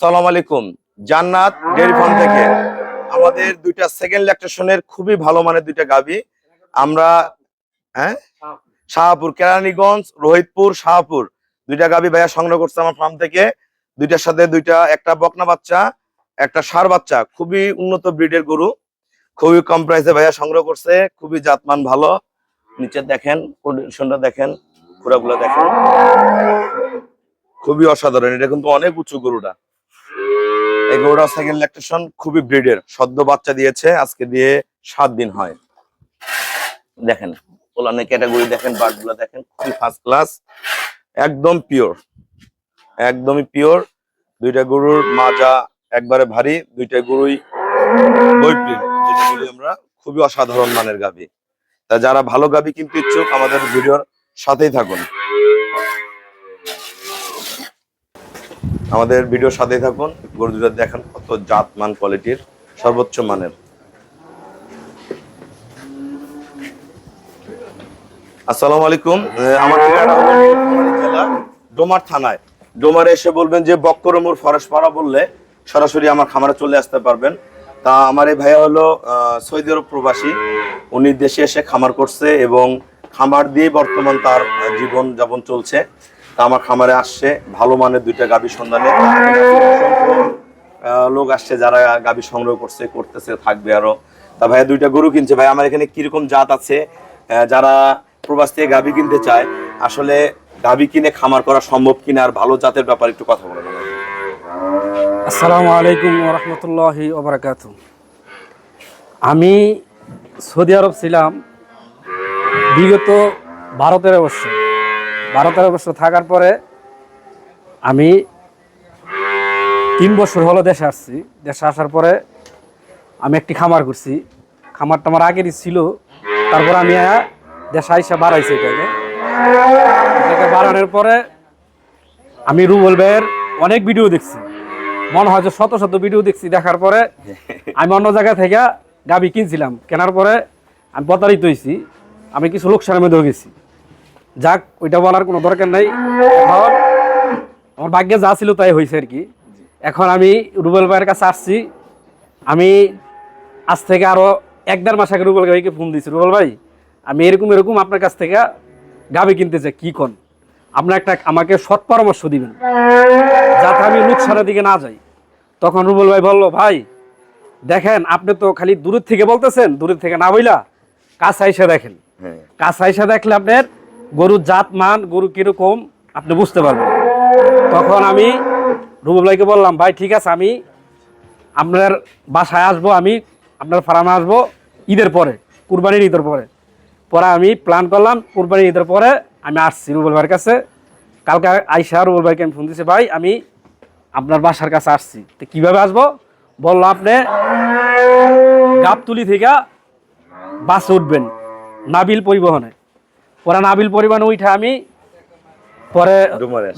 আসসালামু আলাইকুম। জান্নাত ডেয়ারি ফার্ম থেকে। আমাদের দুইটা সেকেন্ড ল্যাকটেশনের খুবই ভালো মানের দুইটা গাবি। আমরা হ্যাঁ? শাহপুর, কেরানীগঞ্জ, রোহিতপুর, শাহপুর। দুইটা গাবি ভাইয়া সংগ্রহ করছে আমার ফার্ম থেকে। দুইটার সাথে দুইটা, একটা বকনা বাচ্চা, একটা সার বাচ্চা। খুবই উন্নত ব্রিডের গরু। খুবই কম প্রাইসে ভাইয়া সংগ্রহ করছে। খুবই জাতমান ভালো। নিচে দেখেন কন্ডিশনটা দেখেন ঘোরাগুলো দেখেন। খুবই অসাধারণ। এটা কিন্তু অনেক উঁচু গরুটা। এই গরুটা সেকেন্ড ল্যাকটেশন খুবই ব্রিডের, সদ্য বাচ্চা দিয়েছে, আজকে দিয়ে সাত দিন হয়। দেখেন পোলানের ক্যাটাগরি দেখেন বার্ডগুলো দেখেন, খুবই ফার্স্ট ক্লাস একদম পিওর একদমই পিওর দুইটা গরুর মাজা একবারে ভারী, দুইটা গরুই বৈপ্রিন যেটা বলি আমরা খুবই অসাধারণ মানের গাভী। তা যারা ভালো গাভী কিনতে ইচ্ছুক, আমাদের ভিডিওর সাথেই থাকুন। আমাদের ভিডিও সাথেই থাকুন, গরু দুটো দেখেন কত জাত মান কোয়ালিটির সর্বোচ্চ মানের। আসসালামু আলাইকুম। আমার ডোমার থানায়। ডোমারে এসে বলবেন যে, বক্করমুর ফরেস্ট পাড়া বললে সরাসরি আমার খামারে চলে আসতে পারবেন। তা আমার এই ভাইয়া হলো সৌদি আরব প্রবাসী। উনি দেশে এসে খামার করছে এবং খামার দিয়ে বর্তমান তার জীবন যাপন চলছে। আমার খামারে আসছে, ভালো মানের দুইটা গাভী সন্ধানে। লোক আসছে যারা গাভী সংগ্রহ করছে, করতেছে, থাকবে আরও। তা ভাইয়া, দুইটা গরু কিনছে। ভাই আমার এখানে কীরকম জাত আছে? যারা প্রবাস থেকে গাভী কিনতে চায়, আসলে গাভী কিনে খামার করা সম্ভব কিনা আর ভালো জাতের ব্যাপারে একটু কথা বলবেন আসসালামু আলাইকুম রহমতুল্লাহি ওবরাকাত আমি সৌদি আরব ছিলাম বিগত বারো তেরো বছর। বারো তেরো বছর থাকার পরে আমি তিন বছর হলো দেশে আসছি। দেশে আসার পরে আমি একটি খামার করছি। খামারটা আমার আগেরই ছিল। তারপর আমি দেশে আইসা বাড়াইছি এটাকে। এটাকে বাড়ানোর পরে আমি রুবল ভাইয়ের অনেক ভিডিও দেখছি। মনে হয় যে শত শত ভিডিও দেখছি। দেখার পরে আমি অন্য জায়গা থেকে গাবি কিনছিলাম। কেনার পরে আমি প্রতারিত হয়েছি আমি কিছু লোকসানের মধ্যে গেছি। যাক ওইটা বলার কোনো দরকার নাই। এখন আমার ভাগ্যে যা ছিল তাই হয়েছে আর কি। এখন আমি রুবেল ভাইয়ের কাছে আসছি। আমি আজ থেকে আরও এক দেড় মাস আগে রুবেল ভাইকে ফোন দিয়েছি রুবেল ভাই আমি এরকম এরকম আপনার কাছ থেকে গাবি কিনতে চাই কি কোন? আপনার একটা আমাকে সৎ পরামর্শ দিবেন যাতে আমি লোকসানের দিকে না যাই। তখন রুবেল ভাই বলল ভাই দেখেন আপনি তো খালি দূরের থেকে বলতেছেন দূরের থেকে না বইলা কাছে এসে দেখেন। হ্যাঁ। কাছে এসে দেখলে আপনার গরুর জাত, মান, গরু কীরকম, আপনি বুঝতে পারবেন। তখন আমি রুবেল বললাম, ভাই, ঠিক আছে, আমি আপনার বাসায় আসব, আমি আপনার ফার্মে আসব ঈদের পরে, কুরবানির ঈদের পরে। পরে আমি প্ল্যান করলাম, কুরবানির ঈদের পরে আমি আসছি রুবেল ভাইয়ের কাছে। কালকে আইসা রুবেল ভাইকে আমি ফোন দিয়েছি ভাই, আমি আপনার বাসার কাছে আসছি। তো কীভাবে আসব? বলল, আপনি গাবতুলি থেকে বাসে উঠবেন, নাবিল পরিবহনে। পরে নাবিল পরিবহনে উঠে আমি পরে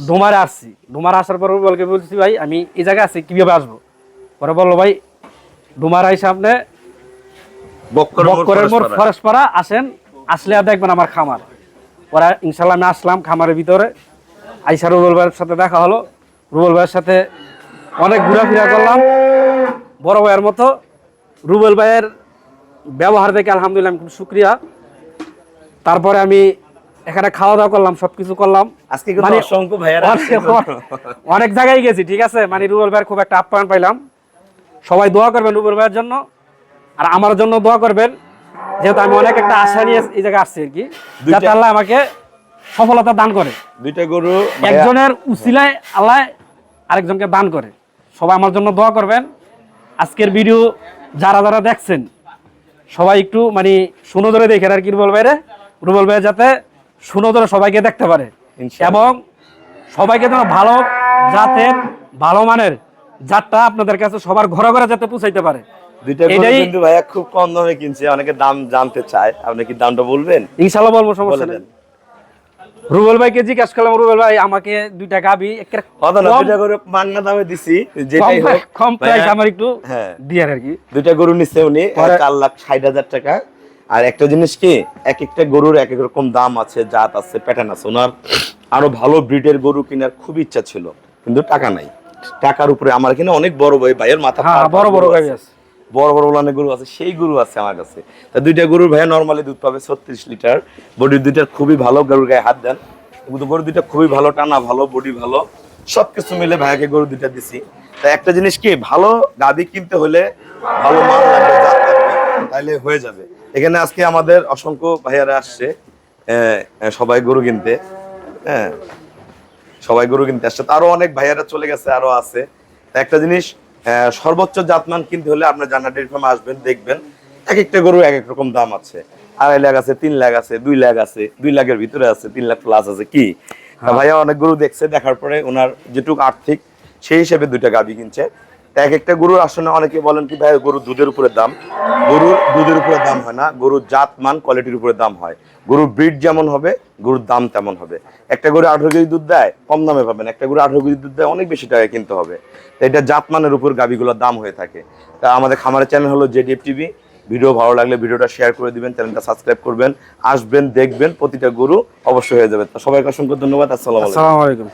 ডুমারে আসছে। ডুমারে আসার পর বলকে বলছি ভাই আমি এই জায়গায় আছি কীভাবে আসব? পরে বলল ভাই বক্করের মোড় ফরেস্ট পাড়া আসেন আসলে আর দেখবেন আমার খামার। পরে ইনশাল্লাহ আমি আসলাম খামারের ভিতরে। আইসা রুবেল ভাইয়ের সাথে দেখা হলো। রুবেল ভাইয়ের সাথে অনেক ঘোরাফেরা করলাম। বড় ভাইয়ের মতো। রুবেল ভাইয়ের ব্যবহার দেখে আলহামদুলিল্লাহ আমি খুব শুক্রিয়া। তারপরে আমি এখানে খাওয়া দাওয়া করলাম সবকিছু করলাম। আজকে মানে অসংখ্য ভাইয়ারা অনেক- জায়গায় গেছি ঠিক আছে? মানে রুবেল ভাইয়ের খুব একটা আপ্যায়ন পাইলাম। সবাই দোয়া করবেন রুবেল ভাইয়ের জন্য। আর আমার জন্য দোয়া করবেন যেহেতু আমি অনেক একটা আশা নিয়ে এই জায়গায় আসছি আর কি যাতে আল্লাহ আমাকে সফলতা দান করে। দুইটা গরু একজনের উসিলায় আল্লাহ আরেকজনকে দান করে। সবাই আমার জন্য দোয়া করবেন। আজকের ভিডিও যারা যারা দেখছেন সবাই একটু মানে সুনজরে দেখেন আর কি রুবল ভাইরে। রুবল ভাই যাতে সুনজরে সবাইকে দেখতে পারে। এবং সবাইকে যেন ভালো জাতের ভালো মানের জাতটা আপনাদের কাছে সবার ঘরে ঘরে যাতে পৌঁছাইতে পারে। দুইটা গরু কিন্তু ভাইয়া খুব কম দামে কিনছে অনেকে দাম জানতে চায়। আপনি কি দামটা বলবেন? ইনশাল্লাহ বলব সমস্যা বলে নেই। দেন। রুবেল ভাইকে জিজ্ঞাসা করলাম রুবেল ভাই আমাকে দুইটা গাবি দুইটা গরু মাংনা দামে দিছি কম যেটাই হোক। কম প্রাইস আমার একটু হ্যাঁ। দিয়ে আর কি। দুইটা গরু নিচ্ছে উনি চার লাখ ষাট হাজার টাকা। আর একটা জিনিস কি এক একটা গরুর এক এক রকম দাম আছে জাত আছে প্যাটার্ন আছে। ওনার আরও ভালো ব্রিডের গরু কেনার খুব ইচ্ছা ছিল কিন্তু টাকা নাই। টাকার উপরে আমার এখানে অনেক বড় ভাই ভাইয়ের মাথা হ্যাঁ বড় বড় ভাই আছে। বড় বড় উলানের গরু আছে সেই গরু আছে আমার কাছে। তা দুইটা গরুর ভাইয়া নর্মালি দুধ পাবে ছত্রিশ লিটার। বডির দুইটার খুবই ভালো গরুর গায়ে হাত দেন। গরু দুইটা খুবই ভালো টানা ভালো বডি ভালো সবকিছু মিলে ভাইয়াকে গরু দুইটা দিছি। তা একটা জিনিস কি ভালো গাভি কিনতে হলে ভালো মান লাগবে তাইলে হয়ে যাবে। এখানে আজকে আমাদের অসংখ্য ভাইয়ারা আসছে। সবাই গরু কিনতে। হ্যাঁ সবাই গরু কিনতে আসছে। তারও অনেক ভাইয়ারা চলে গেছে আরও আছে। একটা জিনিস সর্বোচ্চ জাতমান কিনতে হলে আপনার জানা ডেয়ারি ফার্মে আসবেন দেখবেন এক একটা গরু এক এক রকম দাম আছে। আড়াই লাখ আছে তিন লাখ আছে দুই লাখ আছে দুই লাখের ভিতরে আছে তিন লাখ প্লাস আছে কি? ভাইয়া অনেক গরু দেখছে দেখার পরে ওনার যেটুকু আর্থিক সেই হিসেবে দুইটা গাবি কিনছে। এক একটা গরুর আসলে অনেকে বলেন কি, ভাই, গরুর দুধের উপরে দাম। গরুর দুধের উপরে দাম হয় না, গরুর জাত মান কোয়ালিটির উপরে দাম হয়। গরুর ব্রিড যেমন হবে, গরুর দাম তেমন হবে। একটা গরু আঠারো কেজি দুধ দেয়, কম দামে পাবেন। একটা গরু আঠারো কেজি দুধ দেয়, অনেক বেশি টাকায় কিনতে হবে। তো এটা জাত মানের উপর গাবিগুলোর দাম হয়ে থাকে। তা আমাদের খামারের চ্যানেল হলো জেডিএফ টিভি। ভিডিও ভালো লাগলে ভিডিওটা শেয়ার করে দিবেন চ্যানেলটা সাবস্ক্রাইব করবেন, আসবেন, দেখবেন, প্রতিটা গরু অবশ্যই হয়ে যাবে। তো সবাইকে অসংখ্য ধন্যবাদ আসসালামু আলাইকুম।